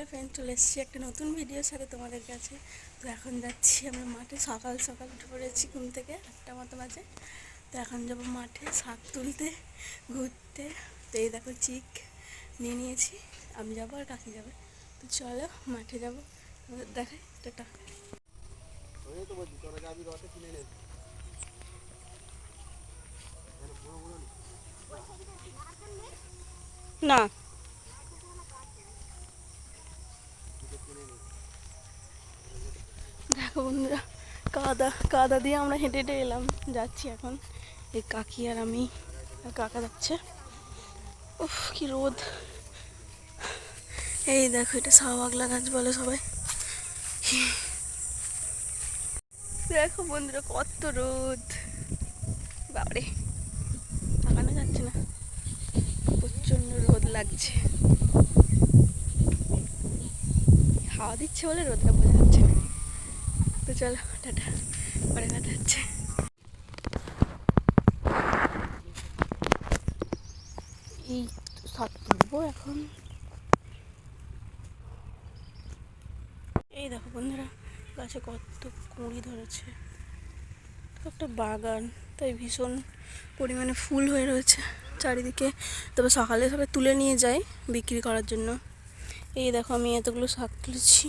Hello friend চলে এসেছি একটা নতুন ভিডিওর সাথে তোমাদের কাছে। তো এখন যাচ্ছি আমরা মাঠে। সকাল সকাল উঠে পড়েছি ঘুম থেকে আটটা মতো বাজে। তো এখন যাব মাঠে শাক তুলতে, ঘুরতে। তো এই দেখো চিক নিয়ে নিয়েছি। আমি যাব আর কাকি যাবে। তো চলো মাঠে যাব। দেখাই টাটা না। দেখো বন্ধুরা, কাদা কাদা দিয়ে আমরা হেঁটে হেঁটে এলাম, যাচ্ছি এখন। এই কাকি আর আমি কাকা যাচ্ছে। উফ, কি রোদ। এই দেখো, এটা শাহবাগলা গাছ বলে সবাই। দেখো বন্ধুরা, কত রোদ। বাবারে তাকানো যাচ্ছে না। প্রচণ্ড রোদ লাগছে। হাওয়া দিচ্ছে বলে রোদটা বোঝা তো চলো, টাটা। পরে কথা হচ্ছে। এই সাত তুলবো এখন। এই দেখো বন্ধুরা, গাছে কত কুঁড়ি ধরেছে। একটা বাগান, তাই ভীষণ পরিমাণে ফুল হয়ে রয়েছে চারিদিকে। তবে সকালে সবাই তুলে নিয়ে যায় বিক্রি করার জন্য। এই দেখো আমি এতগুলো শাক তুলেছি।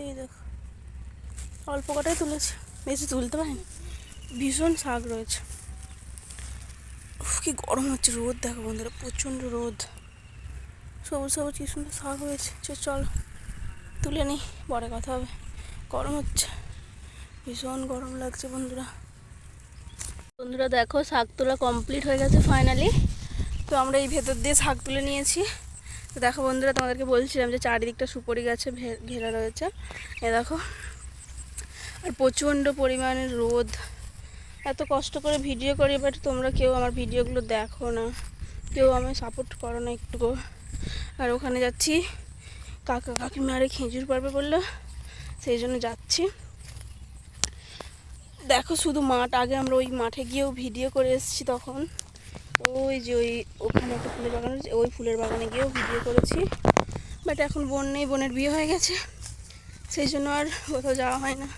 এই দেখো। অল্প কটাই তুলেছি। বেশি তুলতে পারিনি। ভীষণ শাক রয়েছে। কি গরম হচ্ছে রোদ, দেখো বন্ধুরা, প্রচণ্ড রোদ। সবুজ সবুজ কি সুন্দর শাক হয়েছে চল, তুলে নিই, পরে কথা হবে। গরম হচ্ছে। ভীষণ গরম লাগছে বন্ধুরা। বন্ধুরা, দেখো, শাক তোলা কমপ্লিট হয়ে গেছে ফাইনালি তো আমরা এই ভেতর দিয়ে শাক তুলে নিয়েছি। তো দেখো বন্ধুরা, তোমাদেরকে বলছিলাম যে চারিদিকটা সুপরি গাছে ঘেরা রয়েছে। এ দেখো আর প্রচণ্ড পরিমাণে রোদ। এত কষ্ট করে ভিডিও করি বাট তোমরা কেউ আমার ভিডিওগুলো দেখো না। কেউ আমায় সাপোর্ট করো না একটুকু। আর ওখানে যাচ্ছি। কাকা কাকিমা আরে খেজুর পারবে বলল, সেই জন্য যাচ্ছি। দেখো শুধু মাঠ, আগে আমরা ওই মাঠে গিয়েও ভিডিও করে এসেছি তখন। ওই যে ওই ওখানে একটা ফুলের বাগান আছে, ওই ফুলের বাগানে গিয়েও ভিডিও করেছি। বাট এখন বোন নেই, বোনের বিয়ে হয়ে গেছে। সেই জন্য আর কোথাও যাওয়া হয় না।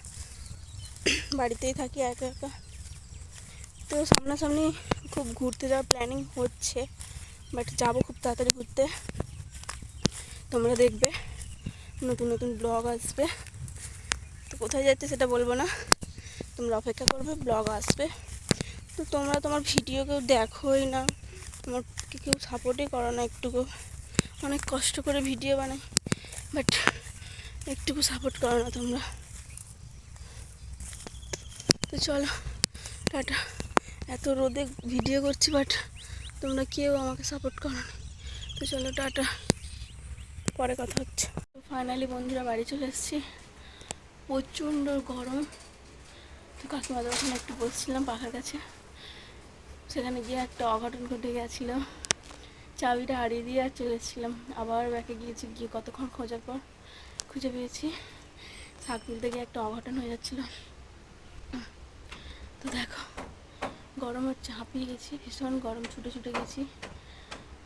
বাড়িতেই থাকি একা একা। তো সামনাসামনি খুব ঘুরতে যাওয়ার প্ল্যানিং হচ্ছে বাট যাব খুব তাড়াতাড়ি ঘুরতে। তোমরা দেখবে, নতুন নতুন ব্লগ আসবে। তো কোথায় যাচ্ছে সেটা বলব না। তোমরা অপেক্ষা করবে ব্লগ আসবে। তো তোমরা তোমার ভিডিও কেউ দেখোই না, তোমার কেউ সাপোর্টই করো না একটুকু। অনেক কষ্ট করে ভিডিও বানাই বাট একটুকু সাপোর্ট করো না তোমরা। তো চলো, টাটা। এত রোদে ভিডিও করছি বাট তোমরা কেউ আমাকে সাপোর্ট করো তো চলো, টাটা। পরে কথা হচ্ছে। ফাইনালি বন্ধুরা বাড়ি চলে এসেছি। প্রচণ্ড গরম। তো কাকিমাদের ওখানে একটু বসছিলাম পাখার কাছে। সেখানে গিয়ে একটা অঘটন ঘটে গেছিল। চাবিটা হারিয়ে দিয়ে আর চলে এসেছিলাম। আবার ব্যাকে গিয়েছি, গিয়ে কতক্ষণ খোঁজার পর খুঁজে পেয়েছি। শাক তুলতে গিয়ে একটা অঘটন হয়ে যাচ্ছিল তো দেখো গরম হচ্ছে, হাঁপিয়ে গেছি। ভীষণ গরম, ছুটে ছুটে গেছি,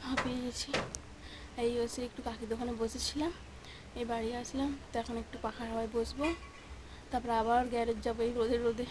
হাঁপিয়ে গেছি। এই হচ্ছে একটু কাকির দোকানে বসেছিলাম, এই বাড়ি আসলাম। তো এখন একটু পাখার হাওয়ায় বসবো। তারপরে আবার গ্যারেজ যাব এই রোদে রোদে।